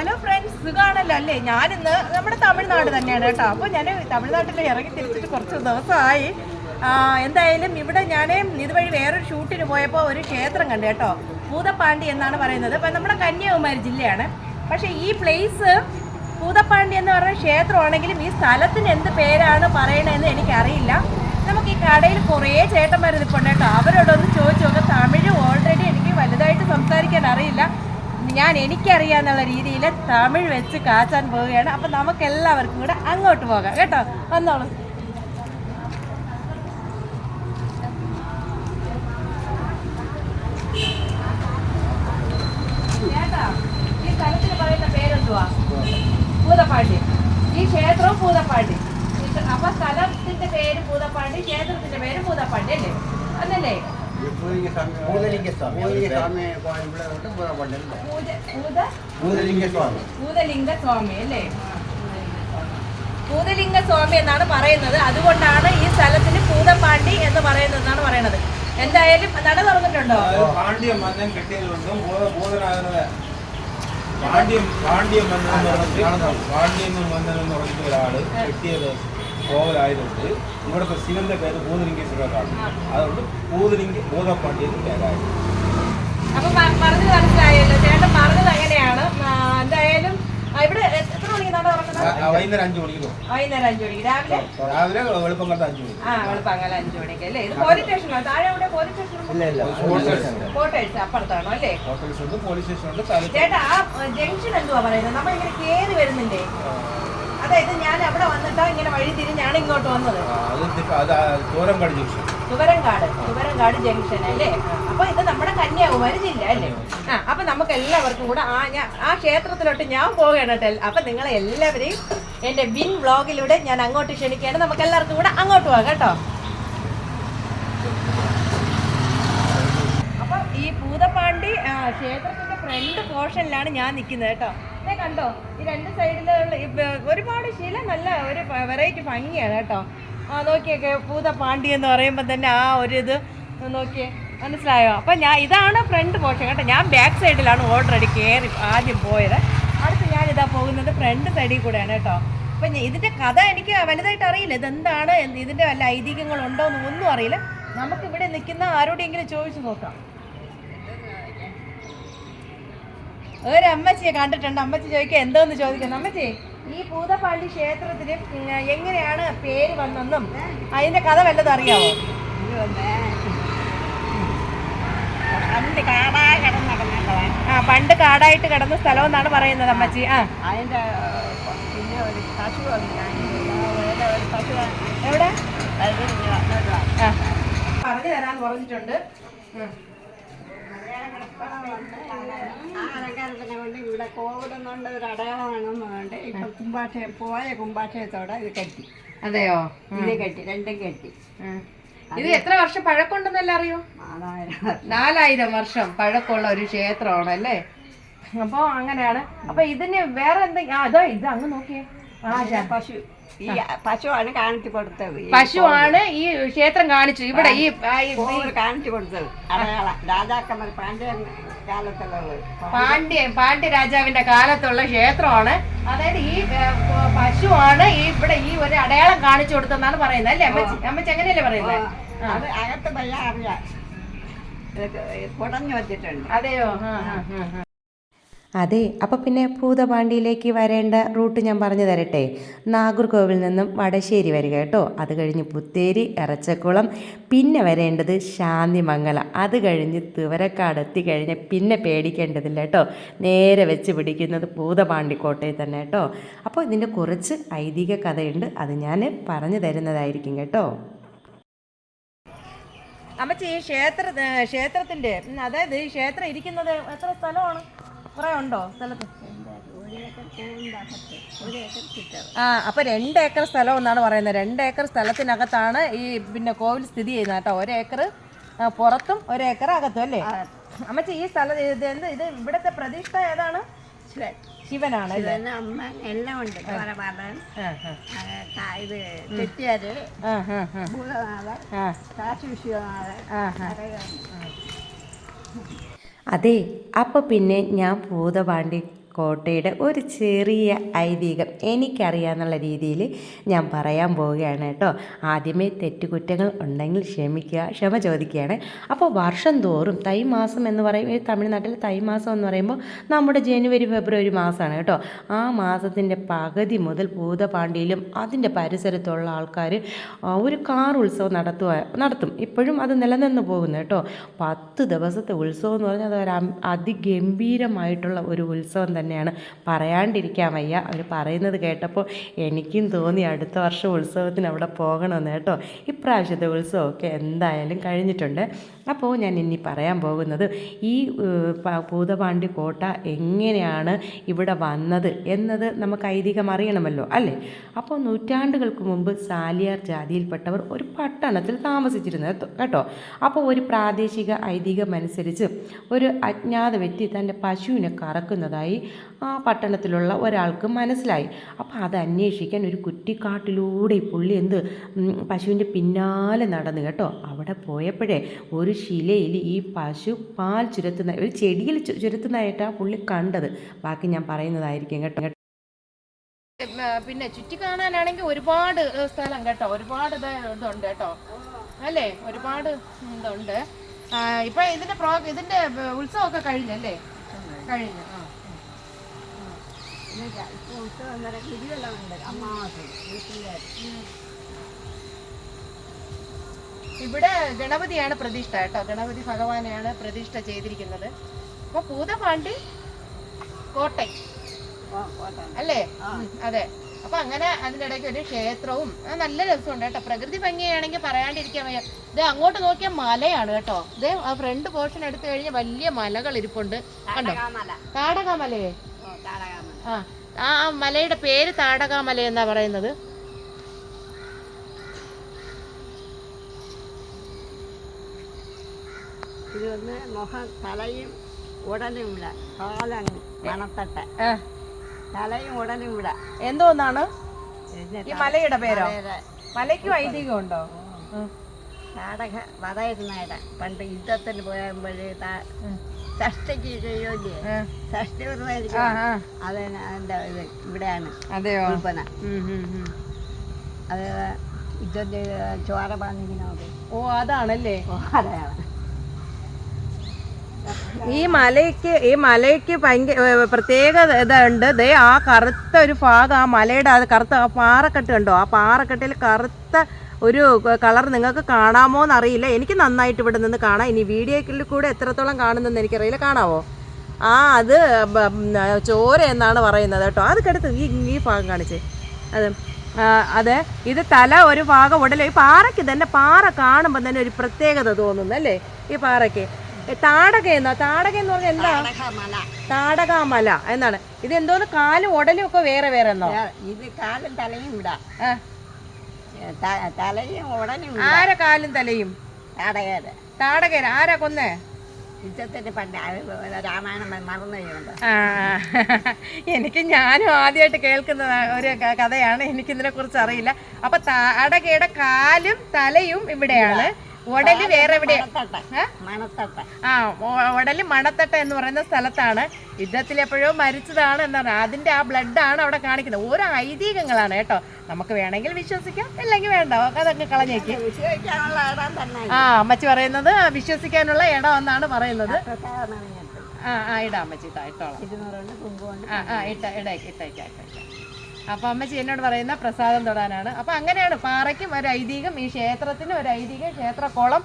Hello friends സുഖാണല്ലോ അല്ലേ? ഞാനിന്ന് നമ്മുടെ തമിഴ്നാട് തന്നെയാണ് കേട്ടോ. അപ്പോൾ ഞാൻ തമിഴ്നാട്ടിൽ ഇറങ്ങി തിരിച്ചിട്ട് കുറച്ച് ദിവസമായി. എന്തായാലും ഇവിടെ ഞാൻ ഇതുവഴി വേറൊരു ഷൂട്ടിന് പോയപ്പോൾ ഒരു ക്ഷേത്രം കണ്ടു കേട്ടോ. പൂതപ്പാണ്ടി എന്നാണ് പറയുന്നത്. അപ്പം നമ്മുടെ കന്യാകുമാരി ജില്ലയാണ്. പക്ഷേ ഈ പ്ലേസ് പൂതപ്പാണ്ടി എന്ന് പറഞ്ഞ ക്ഷേത്രമാണെങ്കിലും ഈ സ്ഥലത്തിന് എന്ത് പേരാണ് പറയണതെന്ന് എനിക്കറിയില്ല. നമുക്ക് ഈ കടയിൽ കുറേ ചേട്ടന്മാർ നിൽപ്പുണ്ട് കേട്ടോ. അവരോടൊന്ന് ചോദിച്ചു നോക്കാം. തമിഴ് ഓൾറെഡി എനിക്ക് വലുതായിട്ട് സംസാരിക്കാൻ അറിയില്ല. ഞാൻ എനിക്കറിയാന്നുള്ള രീതിയിൽ തമിഴ് വെച്ച് കാച്ചാൻ പോവുകയാണ്. അപ്പം നമുക്ക് എല്ലാവർക്കും കൂടെ അങ്ങോട്ട് പോകാം. കേട്ടോ? വന്നോളൂ. ഈ പറയുന്ന പേരെന്തുവാ? പൂതപ്പാണ്ടി ഈ ക്ഷേത്രവും പൂതപ്പാണ്ടി അപ്പൊ സ്ഥലത്തിന്റെ പേര് പൂതപ്പാണ്ടി ക്ഷേത്രത്തിന്റെ പേര് പൂതപ്പാണ്ടി അല്ലേ? അല്ലല്ലേ? பூதலிங்க சுவாமி பூதலிங்க சுவாமி கோயிலுக்குள்ள வந்து பூதப்பள்ளி പൂജ പൂത பூதலிங்க சுவாமி ഭൂതലിംഗ സ്വാമി അല്ലേ ഭൂതലിംഗ സ്വാമി എന്നാണ് പറയുന്നത് അതുകൊണ്ടാണ് ഈ സ്ഥലത്തിന് പൂതപ്പാണ്ടി എന്ന് പറയുന്നതെന്നാണ് പറയുന്നത് എന്തായാലും നട തുറന്നിട്ടുണ്ടോ അതായത് പാണ്ഡ്യ മന്നൻ കെട്ടിയതുകൊണ്ടും ബോധ- ബോധനാകുന്നത് പാണ്ഡ്യം പാണ്ഡ്യ മന്നൻ എന്ന് പറഞ്ഞിട്ട് പാണ്ഡ്യം മന്നൻ എന്ന് പറഞ്ഞിട്ട് ഒരാള് കെട്ടിയത് പോകലായതുകൊണ്ട് ഇവിടുത്തെ ശിവന്റെ പേര് ഭൂതലിംഗേശ്വരനാണ് അതുകൊണ്ട് പൂതലിംഗ ഭൂതപ്പാട്ടി എന്ന് പേരായത്. അപ്പൊ പറഞ്ഞു മനസ്സിലായല്ലോ. ചേട്ടൻ പറഞ്ഞത് അങ്ങനെയാണ്. എന്തായാലും ഇവിടെ എത്ര മണിക്ക് നട തുറക്കുന്നത്? വൈകുന്നേരം അഞ്ചു മണിക്ക് രാവിലെ? രാവിലെ വെളുപ്പങ്ങലത്തെ അഞ്ചു മണി ആ വെളുപ്പങ്ങല അഞ്ചു മണിക്ക് അല്ലേ? ഇത് പോലീസ് സ്റ്റേഷനാണ് താഴെ അവിടെ പോലീസ് സ്റ്റേഷൻ കോട്ടേഴ്സ് അപ്പുറത്താണോ അല്ലേ? കോട്ടേഴ്സ് ഉണ്ട് പോലീസ് സ്റ്റേഷൻ ഉണ്ട് ചേട്ടാ ആ ജംഗ്ഷൻ എന്തുവാ പറയുന്നത്? നമ്മൾ ഇങ്ങനെ കേറി വരുന്നില്ലേ? അതായത് ഞാൻ അവിടെ വന്നിട്ടാ ഇങ്ങനെ വഴി തിരിഞ്ഞാണ് ഇങ്ങോട്ട് വന്നത്. തുവരങ്കാട് തുവരങ്കാട് ജംഗ്ഷൻ. അല്ലേ? അപ്പൊ ഇത് നമ്മുടെ കന്യാകുമാരി ജില്ല അല്ലേ? ആ അപ്പൊ നമുക്ക് എല്ലാവർക്കും കൂടെ ആ ഞാൻ ആ ക്ഷേത്രത്തിലോട്ട് ഞാൻ പോവുകയാണ് കേട്ടോ അപ്പൊ നിങ്ങളെ എല്ലാവരെയും എന്റെ വിൻ വ്ളോഗിലൂടെ ഞാൻ അങ്ങോട്ട് ക്ഷണിക്കുകയാണ്. നമുക്ക് എല്ലാവർക്കും കൂടെ അങ്ങോട്ട് പോകാം കേട്ടോ. അപ്പൊ ഈ പൂതപ്പാണ്ടി ക്ഷേത്രത്തിന്റെ ഫ്രണ്ട് പോർഷനിലാണ് ഞാൻ നിൽക്കുന്നത് കേട്ടോ. ഇതേ കണ്ടോ? ഈ രണ്ട് സൈഡിലുള്ള ഒരുപാട് ശില നല്ല ഒരു വെറൈറ്റി ഭംഗിയാണ് കേട്ടോ. ആ നോക്കിയൊക്കെ പൂത പാണ്ടി എന്ന് പറയുമ്പോൾ തന്നെ ആ ഒരു ഇത് നോക്കിയേ മനസ്സിലായോ? അപ്പം ഞാൻ ഇതാണ് ഫ്രണ്ട് പോർഷൻ കേട്ടോ. ഞാൻ ബാക്ക് സൈഡിലാണ് ഓൾറെഡി കയറി ആദ്യം പോയത്. അടുത്ത് ഞാൻ ഇതാ പോകുന്നത് ഫ്രണ്ട് സൈഡിൽ കൂടെയാണ് കേട്ടോ. അപ്പം ഇതിന്റെ കഥ എനിക്ക് വലുതായിട്ട് അറിയില്ല. ഇതെന്താണ്? ഇതിന്റെ വല്ല ഐതിഹ്യങ്ങളുണ്ടോ എന്ന് ഒന്നും അറിയില്ല. നമുക്ക് ഇവിടെ നിൽക്കുന്ന ആരോടെങ്കിലും ചോദിച്ചു നോക്കാം. ഒരു അമ്മച്ചിയെ കണ്ടിട്ടുണ്ട്? അമ്മച്ചി ചോദിക്കുക എന്തോന്ന് ചോദിക്കുന്നു? അമ്മച്ചി ഈ പൂതപ്പാണ്ടി ക്ഷേത്രത്തിന് എങ്ങനെയാണ് പേര് വന്നെന്നും അതിന്റെ കഥ വല്ലതും അറിയാമോ ആ പണ്ട് കാടായിട്ട് കിടന്ന സ്ഥലം എന്നാണ് പറയുന്നത് അമ്മച്ചി. ആ. അതിന്റെ പിന്നെ ഒരു പശു പശു എവിടെ? പറഞ്ഞു തരാന്ന് പറഞ്ഞിട്ടുണ്ട്. ആ അലങ്കാരത്തിനെ കൊണ്ട് ഇവിടെ കോവിടുന്നുണ്ട് ഒരു അടയാളമാണെന്ന് കൊണ്ട് ഇപ്പൊ കുമ്പാക്ഷയം പോയ കുമ്പാക്ഷയത്തോടെ ഇത് കെട്ടി അതെയോ ഇത് കെട്ടി. രണ്ടും കെട്ടി ഇത് എത്ര വർഷം പഴക്കമുണ്ടെന്നല്ല അറിയോ? നാലായിരം വർഷം. പഴക്കമുള്ള ഒരു ക്ഷേത്രമാണ് അല്ലേ അപ്പോൾ അങ്ങനെയാണ്. അപ്പൊ ഇതിന് വേറെ എന്തെങ്കിലും അതോ ഇത് അങ്ങ് നോക്കിയേ. പശു ഈ പശുവാണ് കാണിച്ചു കൊടുത്തത്. പശുവാണ് ഈ ക്ഷേത്രം കാണിച്ചു. ഇവിടെ ഈ കാണിച്ചു കൊടുത്തത്. അടയാളം. രാജാക്കന്മാർ പാണ്ഡ്യ കാലത്തുള്ളത്. പാണ്ഡ്യ പാണ്ഡ്യ രാജാവിന്റെ കാലത്തുള്ള ക്ഷേത്രമാണ്. അതായത് ഈ പശുവാണ് ഈ ഇവിടെ ഈ ഒരു അടയാളം കാണിച്ചു കൊടുത്തെന്നാണ് പറയുന്നത് അല്ലേ അമ്മച്ചി? അമ്മച്ചി അങ്ങനെയല്ലേ പറയുന്നത്? അത് അകത്ത് പയ്യ അറിയാം. കുടഞ്ഞു വെച്ചിട്ടുണ്ട്. അതെയോ. അതെ അപ്പോൾ പിന്നെ ഭൂതപാണ്ടിയിലേക്ക് വരേണ്ട റൂട്ട് ഞാൻ പറഞ്ഞു തരട്ടെ. നാഗർകോവിൽ നിന്നും വടശ്ശേരി വരിക കേട്ടോ. അത് കഴിഞ്ഞ് പുത്തേരി ഇറച്ചക്കുളം പിന്നെ വരേണ്ടത് ശാന്തിമംഗലം. അത് കഴിഞ്ഞ് തുവരക്കാട് എത്തിക്കഴിഞ്ഞ് പിന്നെ പേടിക്കേണ്ടതില്ല കേട്ടോ. നേരെ വെച്ച് പിടിക്കുന്നത് ഭൂതപാണ്ടി കോട്ടയിൽ തന്നെ കേട്ടോ. അപ്പോൾ ഇതിന്റെ കുറച്ച് ഐതിഹ്യ കഥയുണ്ട്. അത് ഞാൻ പറഞ്ഞു തരുന്നതായിരിക്കും കേട്ടോ. അമ്മച്ചി ഈ ക്ഷേത്ര ക്ഷേത്രത്തിന്റെ അതായത് ഈ ക്ഷേത്രം ഇരിക്കുന്നത് എത്ര സ്ഥലമാണ്? കുറെ ഉണ്ടോ സ്ഥലത്ത്? ആ അപ്പൊ രണ്ട് ഏക്കർ സ്ഥലം എന്നാണ് പറയുന്നത്. രണ്ട് ഏക്കർ സ്ഥലത്തിനകത്താണ് ഈ പിന്നെ കോവിൽ സ്ഥിതി ചെയ്യുന്നത് കേട്ടോ. ഒരേക്കർ പുറത്തും ഒരേക്കർ അകത്തും അല്ലേ? അമ്മച്ചി ഈ സ്ഥലം ഇത് എന്ത്? ഇത് ഇവിടുത്തെ പ്രതിഷ്ഠ ഏതാണ്? ശിവനാണ് അമ്മ എല്ലാം ഉണ്ട്. ഇത്. ഭൂതനാഥൻ അതെ അപ്പോൾ പിന്നെ ഞാൻ ഭൂതപാണ്ടി കോട്ടയുടെ ഒരു ചെറിയ ഐതിഹ്യം എനിക്കറിയാമെന്നുള്ള രീതിയിൽ ഞാൻ പറയാൻ പോവുകയാണ് കേട്ടോ. ആദ്യമേ തെറ്റുകുറ്റങ്ങൾ ഉണ്ടെങ്കിൽ ക്ഷമിക്കുക ക്ഷമ ചോദിക്കുകയാണ്. അപ്പോൾ വർഷം തോറും തൈ മാസം എന്ന് പറയും ഈ തമിഴ്നാട്ടിൽ തൈ മാസം എന്ന് പറയുമ്പോൾ നമ്മുടെ ജനുവരി ഫെബ്രുവരി മാസമാണ് കേട്ടോ. ആ മാസത്തിന്റെ പകുതി മുതൽ ഭൂതപാണ്ടിയിലും അതിന്റെ പരിസരത്തുള്ള ആൾക്കാർ ഒരു കാർ ഉത്സവം നടത്തുക നടത്തും. ഇപ്പോഴും അത് നിലനിന്ന് പോകുന്നു കേട്ടോ. പത്ത് ദിവസത്തെ ഉത്സവം എന്ന് പറഞ്ഞാൽ അത് ഒരു അതിഗംഭീരമായിട്ടുള്ള ഒരു ഉത്സവം തന്നെയാണ്. പറയാണ്ടിരിക്കാൻ വയ്യ. അവർ പറയുന്നത് കേട്ടപ്പോൾ എനിക്കും തോന്നി അടുത്ത വർഷം ഉത്സവത്തിന് അവിടെ പോകണമെന്ന് കേട്ടോ. ഇപ്രാവശ്യത്തെ ഉത്സവമൊക്കെ എന്തായാലും കഴിഞ്ഞിട്ടുണ്ട്. അപ്പോൾ ഞാൻ ഇനി പറയാൻ പോകുന്നത് ഈ ഭൂതപാണ്ഡി കോട്ട എങ്ങനെയാണ് ഇവിടെ വന്നത് എന്നത് നമുക്ക് ഐതിഹ്യം അറിയണമല്ലോ അല്ലേ? അപ്പോൾ നൂറ്റാണ്ടുകൾക്ക് മുമ്പ് സാലിയാർ ജാതിയിൽപ്പെട്ടവർ ഒരു പട്ടണത്തിൽ താമസിച്ചിരുന്നു കേട്ടോ- കേട്ടോ? അപ്പോൾ ഒരു പ്രാദേശിക ഐതിഹ്യം അനുസരിച്ച് ഒരു അജ്ഞാത വ്യക്തി തന്റെ പശുവിനെ കറക്കുന്നതായി ആ പട്ടണത്തിലുള്ള ഒരാൾക്ക് മനസ്സിലായി. അപ്പോൾ അത് അന്വേഷിക്കാൻ ഒരു കുറ്റിക്കാട്ടിലൂടെ പുള്ളി എന്ത് പശുവിന്റെ പിന്നാലെ നടന്നു കേട്ടോ. അവിടെ പോയപ്പോഴേ ഒരു ശിലയിൽ ഈ പശു പാൽ ചുരത്തുന്ന ഒരു ചെടിയിൽ ചുരത്തുന്നതായിട്ടാണ് പുള്ളി കണ്ടത്. ബാക്കി ഞാൻ പറയുന്നതായിരിക്കും കേട്ടോ. പിന്നെ ചുറ്റി കാണാനാണെങ്കിൽ ഒരുപാട് സ്ഥലം കേട്ടോ. ഒരുപാട് ഇത് ഇതുണ്ട് കേട്ടോ. അല്ലേ? ഒരുപാട് ഇതുണ്ട്. ഇപ്പൊ ഇതിന്റെ പ്രോ ഇതിന്റെ ഉത്സവമൊക്കെ കഴിഞ്ഞല്ലേ? കഴിഞ്ഞു. ആ. കുടിവെള്ളമുണ്ട് ഇവിടെ ഗണപതിയാണ് പ്രതിഷ്ഠ കേട്ടോ. ഗണപതി ഭഗവാനെയാണ് പ്രതിഷ്ഠ ചെയ്തിരിക്കുന്നത്. അപ്പൊ പൂതപാണ്ടി കോട്ടയം അല്ലേ? അതെ. അപ്പൊ അങ്ങനെ അതിന്റെ ഇടയ്ക്ക് ഒരു ക്ഷേത്രവും നല്ല രസമുണ്ട് കേട്ടോ. പ്രകൃതി ഭംഗിയാണെങ്കിൽ പറയാണ്ടിരിക്കാൻ വയ്യ. ഇത് അങ്ങോട്ട് നോക്കിയാൽ മലയാണ് കേട്ടോ. ഇത് ആ ഫ്രണ്ട് പോർഷൻ എടുത്തു കഴിഞ്ഞാൽ വലിയ മലകൾ ഇരിപ്പുണ്ട്. കണ്ടോ? താടകാമല ആ ആ മലയുടെ പേര് താടകാമല എന്നാ പറയുന്നത്? ഇത് വന്ന് മുഖം തലയും ഉടലും ഇവിടെ. കാലങ്ങ് മണത്തട്ട. തലയും ഉടലും ഇവിടെ. എന്തോന്നാണ്? ഈ മലയുടെ പേരോ? മലയ്ക്ക് ഐതിഹ്യം ഉണ്ടോ താടക വധയിരുന്നേട പണ്ട് യുദ്ധത്തിന് പോയപ്പോഴേ ഷഷ്ടിക്ക് ഷഷ്ടി വ്രതമായിരിക്കും ഇത്? ഇവിടെയാണ്. അതെയോ? ഉൽപ്പന. അത് ചോര ഓ അതാണല്ലേ? അതാണ്. ഈ മലയ്ക്ക് ഈ മലയ്ക്ക് ഭയങ്കര പ്രത്യേക ഇതുണ്ട്. ദേ ആ കറുത്ത ഒരു ഭാഗം ആ മലയുടെ ആ കറുത്ത ആ പാറക്കെട്ട് കണ്ടോ? ആ പാറക്കെട്ടിൽ കറുത്ത ഒരു കളർ നിങ്ങൾക്ക് കാണാമോ എന്നറിയില്ല എനിക്ക് നന്നായിട്ട് ഇവിടെ നിന്ന് കാണാം. ഇനി വീഡിയോയിൽ കൂടെ എത്രത്തോളം കാണുന്നെന്ന് എനിക്കറിയില്ല. കാണാമോ ആ അത് ചോര എന്നാണ് പറയുന്നത് കേട്ടോ. അത് കെടുത്ത് ഈ ഈ ഭാഗം കാണിച്ചേ. അത് അതെ ഇത് തല ഒരു ഭാഗം ഉടല. ഈ പാറയ്ക്ക് തന്നെ പാറ കാണുമ്പോൾ തന്നെ ഒരു പ്രത്യേകത തോന്നുന്നു അല്ലേ? ഈ പാറയ്ക്ക്. താടക എന്നാ? താടക എന്ന് പറഞ്ഞാൽ എന്താ? താടകമല. എന്നാണ്. ഇത് എന്തോന്ന് കാലും ഉടലും ഒക്കെ വേറെ വേറെ എന്നോ? ഇത് കാലും തലയും ത- തലയും ഉടനെ ആരെ കാലും തലയും? താടകേര്. താടകൻ ആരാ കൊന്നേ? യുദ്ധത്തിന് പണ്ട് രാമായണം മറന്നു ചെയ്യുന്നുണ്ട് എനിക്ക് ഞാനും ആദ്യമായിട്ട് കേൾക്കുന്ന ഒരു കഥയാണ്. എനിക്കിതിനെ കുറിച്ച് അറിയില്ല. അപ്പൊ താടകയുടെ കാലും തലയും ഇവിടെയാണ്. ഉടൽ വേറെ എവിടെ ആ ഉടൽ മണത്തട്ട എന്ന് പറയുന്ന സ്ഥലത്താണ്. യുദ്ധത്തിൽ എപ്പോഴോ മരിച്ചതാണ് എന്നാണ്. അതിന്റെ ആ ബ്ലഡ് ആണ് അവിടെ കാണിക്കുന്നത്. ഓരോ ഐതിഹ്യങ്ങളാണ് കേട്ടോ. നമുക്ക് വേണമെങ്കിൽ വിശ്വസിക്കാം അല്ലെങ്കിൽ വേണ്ട. അതൊക്കെ കളഞ്ഞേക്ക്. ആ അമ്മച്ചി പറയുന്നത് വിശ്വസിക്കാനുള്ള ഇടം എന്നാണ് പറയുന്നത്. ആ ആ ഇടാം അമ്മച്ചി ഇട്ടാ ഇട്ടോളാം. ആ ആ ഇട്ട ഇടയ്ക്ക് ഇട്ടേക്കാം ഇട്ടേക്കാം. അപ്പൊ അമ്മച്ചി എന്നോട് പറയുന്ന പ്രസാദം തൊടാനാണ്. അപ്പൊ അങ്ങനെയാണ് പാറയ്ക്കും ഒരു ഐതിഹ്യം ഈ ക്ഷേത്രത്തിനും ഒരു ഐതിഹ്യം ക്ഷേത്രക്കോളം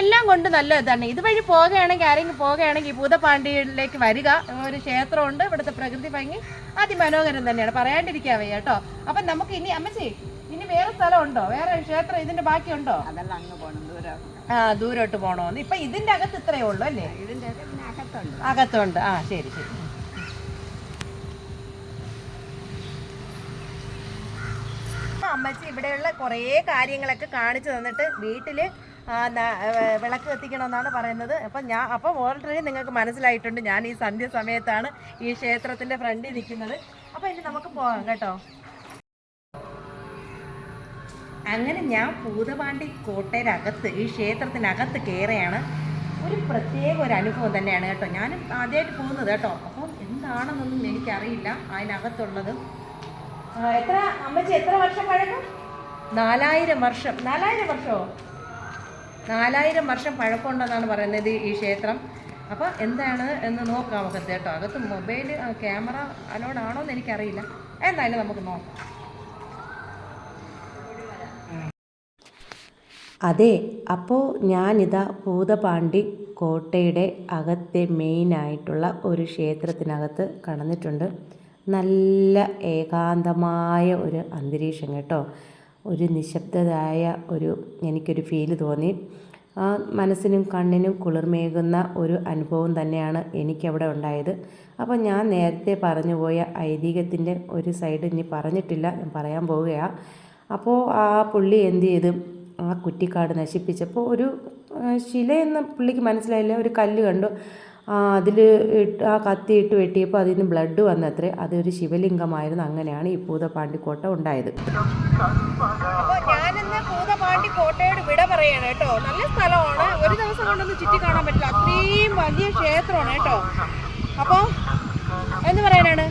എല്ലാം കൊണ്ട് നല്ല ഇതാണ്. ഇതുവഴി പോകുകയാണെങ്കിൽ ആരെങ്കിലും പോകുകയാണെങ്കിൽ ഭൂതപാണ്ഡിയിലേക്ക് വരിക. ഒരു ക്ഷേത്രമുണ്ട് ഇവിടുത്തെ പ്രകൃതി ഭംഗി അതിമനോഹരം തന്നെയാണ്. പറയാണ്ടിരിക്കാവേ വയ്യ കേട്ടോ. അപ്പൊ നമുക്ക് ഇനി അമ്മച്ചി ഇനി വേറെ സ്ഥലമുണ്ടോ? വേറെ ക്ഷേത്രം ഇതിന്റെ ബാക്കിയുണ്ടോ? അതെല്ലാം അങ്ങ് പോകണം ദൂരം ആ ദൂരോട്ട് പോണോന്ന്. ഇപ്പൊ ഇതിന്റെ അകത്ത് ഇത്രയേ ഉള്ളൂ അല്ലേ? ഇതിന്റെ അകത്തുണ്ട്. ആ ശരി ശരി അപ്പൊ അമ്മച്ചി ഇവിടെയുള്ള കുറേ കാര്യങ്ങളൊക്കെ കാണിച്ചു തന്നിട്ട് ഏ, വിളക്ക് കത്തിക്കണമെന്നാണ് പറയുന്നത്. അപ്പം ഞാൻ അപ്പം ഓൾറെഡി നിങ്ങൾക്ക് മനസ്സിലായിട്ടുണ്ട്. ഞാൻ ഈ സന്ധ്യ സമയത്താണ് ഈ ക്ഷേത്രത്തിന്റെ ഫ്രണ്ടിൽ നിൽക്കുന്നത് അപ്പം ഇനി നമുക്ക് പോകാം കേട്ടോ. അങ്ങനെ ഞാൻ പൂതപാണ്ടി കോട്ടയിലകത്ത് ഈ ക്ഷേത്രത്തിനകത്ത് കയറുകയാണ് ഒരു പ്രത്യേക ഒരു അനുഭവം തന്നെയാണ് കേട്ടോ. ഞാനും ആദ്യമായിട്ട് പോകുന്നത് കേട്ടോ. അപ്പം എന്ത് എന്താണെന്നൊന്നും എനിക്കറിയില്ല. അതിനകത്തുള്ളത് എത്ര അമ്മച്ചി എത്ര വർഷം പഴക്കം? നാലായിരം വർഷം. നാലായിരം വർഷമോ നാലായിരം വർഷം പഴക്കമുണ്ടെന്നാണ് പറയുന്നത് ഈ ക്ഷേത്രം. അപ്പോൾ എന്താണ് എന്ന് നോക്കാം നമുക്ക് കേട്ടോ. അകത്ത് മൊബൈൽ ക്യാമറ അലോഡാണോ എന്ന് എനിക്കറിയില്ല. എന്തായാലും നമുക്ക് നോക്കാം. അതെ അപ്പോൾ ഞാനിതാ ഭൂതപാണ്ഡി കോട്ടയുടെ അകത്തെ മെയിനായിട്ടുള്ള ഒരു ക്ഷേത്രത്തിനകത്ത് കടന്നിട്ടുണ്ട്. നല്ല ഏകാന്തമായ ഒരു അന്തരീക്ഷം കേട്ടോ. ഒരു നിശബ്ദതായ ഒരു എനിക്കൊരു ഫീൽ തോന്നി. ആ മനസ്സിനും കണ്ണിനും കുളിർമേകുന്ന ഒരു അനുഭവം തന്നെയാണ് എനിക്കവിടെ ഉണ്ടായത്. അപ്പോൾ ഞാൻ നേരത്തെ പറഞ്ഞു പോയ ഐതിഹ്യത്തിന്റെ ഒരു സൈഡ് ഇനി പറഞ്ഞിട്ടില്ല ഞാൻ പറയാൻ പോവുകയാണ് അപ്പോൾ ആ പുള്ളി എന്ത് ചെയ്തു? ആ കുറ്റിക്കാട് നശിപ്പിച്ചപ്പോൾ ഒരു ശിലയെന്ന് പുള്ളിക്ക് മനസ്സിലായില്ല ഒരു കല്ല് കണ്ടു. അതിൽ ഇട്ട് ആ കത്തി ഇട്ട് വെട്ടിയപ്പോൾ അതിൽ നിന്ന് ബ്ലഡ് വന്നത്രേ. അതൊരു ശിവലിംഗമായിരുന്നു. അങ്ങനെയാണ് ഈ പൂതപാണ്ടിക്കോട്ട ഉണ്ടായത്. അപ്പോൾ വിട കേട്ടോ. നല്ല സ്ഥലമാണ്. ഒരു ദിവസം കൊണ്ടൊന്നും കാണാൻ അത്രയും വലിയ ക്ഷേത്രമാണ് കേട്ടോ. അപ്പോൾ എന്ന് പറയാനാണ്?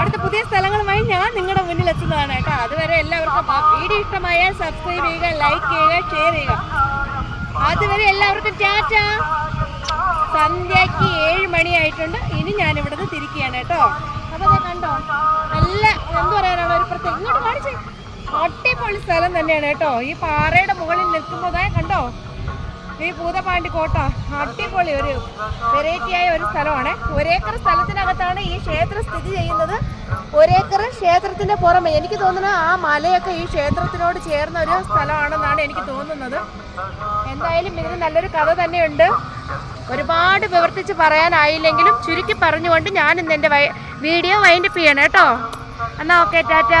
അടുത്ത പുതിയ സ്ഥലങ്ങളുമായി ഞാൻ നിങ്ങളുടെ മുന്നിൽ എത്തുന്നതാണ് കേട്ടോ. അതുവരെ എല്ലാവർക്കും വീഡിയോ ഇഷ്ടമായാൽ സബ്സ്ക്രൈബ് ചെയ്യുക ലൈക്ക് ചെയ്യുക ഷെയർ ചെയ്യുക. അതുവരെ എല്ലാവർക്കും ടാറ്റ. സന്ധ്യക്ക് ഏഴ് മണിയായിട്ടുണ്ട്. ഇനി ഞാൻ ഇവിടുന്ന് തിരിക്കുകയാണ് കേട്ടോ. അപ്പൊ ദേ കണ്ടോ നല്ല എന്ത് പറയാനാണ് ഒരു പ്രത്യേകം ഇങ്ങോട്ട് കാണിച്ചേ. അടിപൊളി സ്ഥലം തന്നെയാണ് കേട്ടോ. ഈ പാറയുടെ മുകളിൽ നിൽക്കുമ്പോതായ കണ്ടോ? ഈ പൂതപാണ്ടി കോട്ട. അടിപൊളി ഒരു വെറൈറ്റി ആയ ഒരു സ്ഥലമാണ്. ഒരേക്കർ സ്ഥലത്തിനകത്താണ് ഈ ക്ഷേത്രം സ്ഥിതി ചെയ്യുന്നത്. ഒരേക്കർ ക്ഷേത്രത്തിന്റെ പുറമെ. എനിക്ക് തോന്നുന്നത് ആ മലയൊക്കെ ഈ ക്ഷേത്രത്തിനോട് ചേർന്ന ഒരു സ്ഥലമാണെന്നാണ് എനിക്ക് തോന്നുന്നത്. എന്തായാലും ഇതിന് നല്ലൊരു കഥ തന്നെയുണ്ട്. ഒരുപാട് വിവർത്തിച്ച് പറയാനായില്ലെങ്കിലും ചുരുക്കി പറഞ്ഞുകൊണ്ട് ഞാൻ ഇന്ന് എന്റെ വീഡിയോ വൈൻഡപ്പ് ചെയ്യണം. കേട്ടോ? എന്നാൽ ഓക്കെ ടാറ്റ.